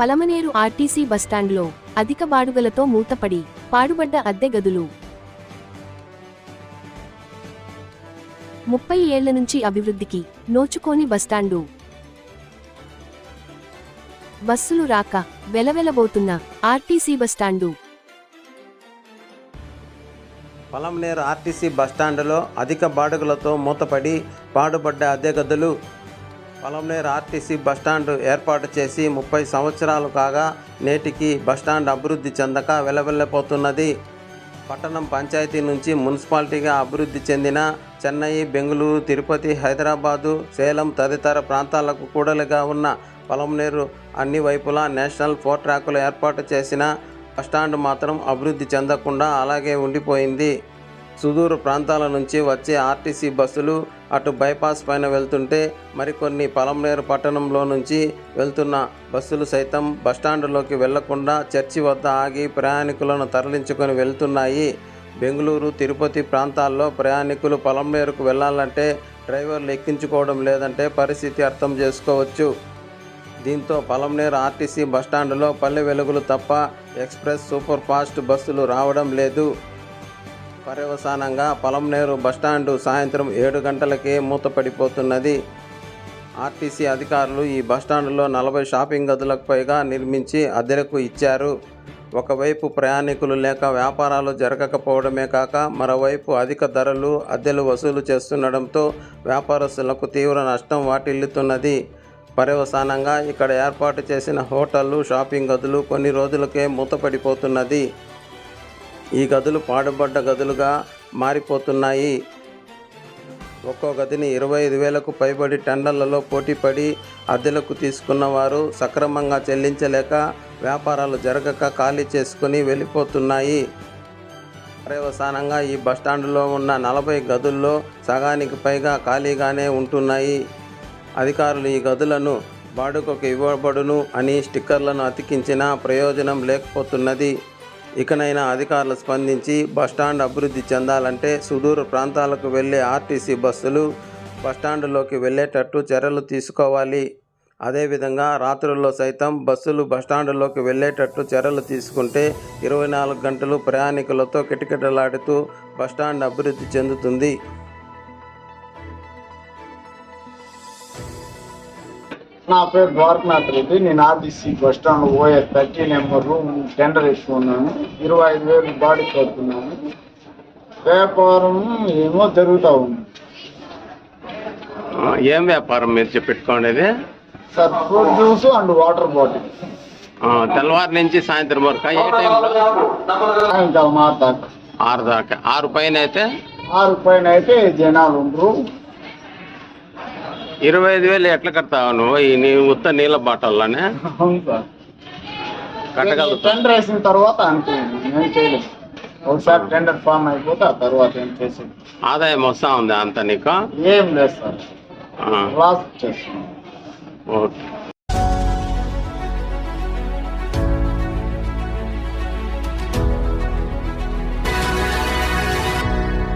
Palamaner RTC బస్టాండ్లో అధిక బాడుగలతో మూతపడి పాడుబడ్డ అద్దె గదులు. ముప్పై ఏళ్ళ నుంచి అభివృద్ధికి నోచుకోని బస్టాండు. బస్సులు రాక వెలవెలబోతున్న RTC bus stand. Palamaner RTC బస్టాండులో అధిక బాడుగులతో మూతపడి పాడుబడ్డ అద్దె గదులు పొలంనేరు ఆర్టీసీ బస్టాండ్ ఏర్పాటు చేసి ముప్పై సంవత్సరాలు కాగా నేటికి బస్టాండ్ అభివృద్ధి చెందక వెలవెల్లపోతున్నది పట్టణం పంచాయతీ నుంచి మున్సిపాలిటీగా అభివృద్ధి చెందిన చెన్నై బెంగళూరు తిరుపతి హైదరాబాదు సేలం తదితర ప్రాంతాలకు కూడలిగా ఉన్న పొలంనేరు అన్ని వైపులా నేషనల్ ఫోర్ ట్రాకులు ఏర్పాటు చేసిన బస్టాండ్ మాత్రం అభివృద్ధి చెందకుండా అలాగే ఉండిపోయింది. సుదూర ప్రాంతాల నుంచి వచ్చే ఆర్టీసీ బస్సులు అటు బైపాస్ పైన వెళ్తుంటే మరికొన్ని పలంనేరు పట్టణంలో నుంచి వెళ్తున్న బస్సులు సైతం బస్టాండులోకి వెళ్ళకుండా చర్చి వద్ద ఆగి ప్రయాణికులను తరలించుకొని వెళ్తున్నాయి. బెంగళూరు తిరుపతి ప్రాంతాల్లో ప్రయాణికులు పలంనేరుకు వెళ్ళాలంటే డ్రైవర్లు ఎక్కించుకోవడం లేదంటే పరిస్థితి అర్థం చేసుకోవచ్చు. దీంతో పలంనేరు ఆర్టీసీ బస్టాండ్లో పల్లె వెలుగులు తప్ప ఎక్స్ప్రెస్ సూపర్ ఫాస్ట్ బస్సులు రావడం లేదు. పర్యవసానంగా పొలంనేరు బస్టాండు సాయంత్రం ఏడు గంటలకే మూతపడిపోతున్నది. ఆర్టీసీ అధికారులు ఈ బస్టాండులో నలభై షాపింగ్ గదులకు పైగా నిర్మించి అద్దెలకు ఇచ్చారు. ఒకవైపు ప్రయాణికులు లేక వ్యాపారాలు జరగకపోవడమే కాక మరోవైపు అధిక ధరలు అద్దెలు వసూలు చేస్తుండడంతో వ్యాపారస్తులకు తీవ్ర నష్టం వాటిల్లుతున్నది. పర్యవసానంగా ఇక్కడ ఏర్పాటు చేసిన హోటళ్ళు షాపింగ్ గదులు కొన్ని రోజులకే మూతపడిపోతున్నది. ఈ గదులు పాడుబడ్డ గదులుగా మారిపోతున్నాయి. ఒక్కో గదిని ఇరవై ఐదు వేలకు పైబడి టెండర్లలో పోటీపడి అద్దెలకు తీసుకున్న వారు సక్రమంగా చెల్లించలేక వ్యాపారాలు జరగక ఖాళీ చేసుకుని వెళ్ళిపోతున్నాయి. పర్యవసానంగా ఈ బస్టాండులో ఉన్న నలభై గదుల్లో సగానికి పైగా ఖాళీగానే ఉంటున్నాయి. అధికారులు ఈ గదులను బాడుకకు ఇవ్వబడును అని స్టిక్కర్లను అతికించినా ప్రయోజనం లేకపోతున్నది. ఇకనైనా అధికారులు స్పందించి బస్టాండ్ అభివృద్ధి చెందాలంటే సుదూర ప్రాంతాలకు వెళ్ళే ఆర్టీసీ బస్సులు బస్టాండ్లోకి వెళ్ళేటట్టు చర్యలు తీసుకోవాలి. అదేవిధంగా రాత్రుల్లో సైతం బస్సులు బస్టాండ్లోకి వెళ్ళేటట్టు చర్యలు తీసుకుంటే ఇరవై నాలుగు గంటలు ప్రయాణికులతో కిటకిటలాడుతూ బస్టాండ్ అభివృద్ధి చెందుతుంది. నా పేరు ద్వారకనాథ్ రెడ్డి. నేను RTC bus stand OS thirty number tender వేసుకున్నాను. ఇరవై ఐదు వేలు బాడీ కడుతున్నాను వ్యాపారం ఏమో జరుగుతూ ఉంది. ఏం వ్యాపారం మీరు పెట్టుకోండి sir fruit juice and water bottle. తెల్లవారు నుంచి సాయంత్రం వరకు. ఏ టైంలో? సాయంకాలం ఆరు దాకా. ఆరు దాకా. ఆరు పైన అయితే? ఆరు పైన అయితే జనాలు ఉండరు. ఇరవై ఐదు వేలు ఎట్లా కడతావు నువ్వు? ఈ నీ ఉత్త నీళ్ళ బాటల్లోనే? అవును సార్. కట్టగలుగుతావు. టెండర్ వేసిన తర్వాత అనుకోండి నేను చేయలేదు. ఒకసారి టెండర్ ఫామ్ అయిపోతే ఆ తర్వాత ఏం చేసేది? ఆదాయం వస్తా ఉంది అంత నీకు? ఏం లేదు సార్. ఆ, లాస్ ఓకే.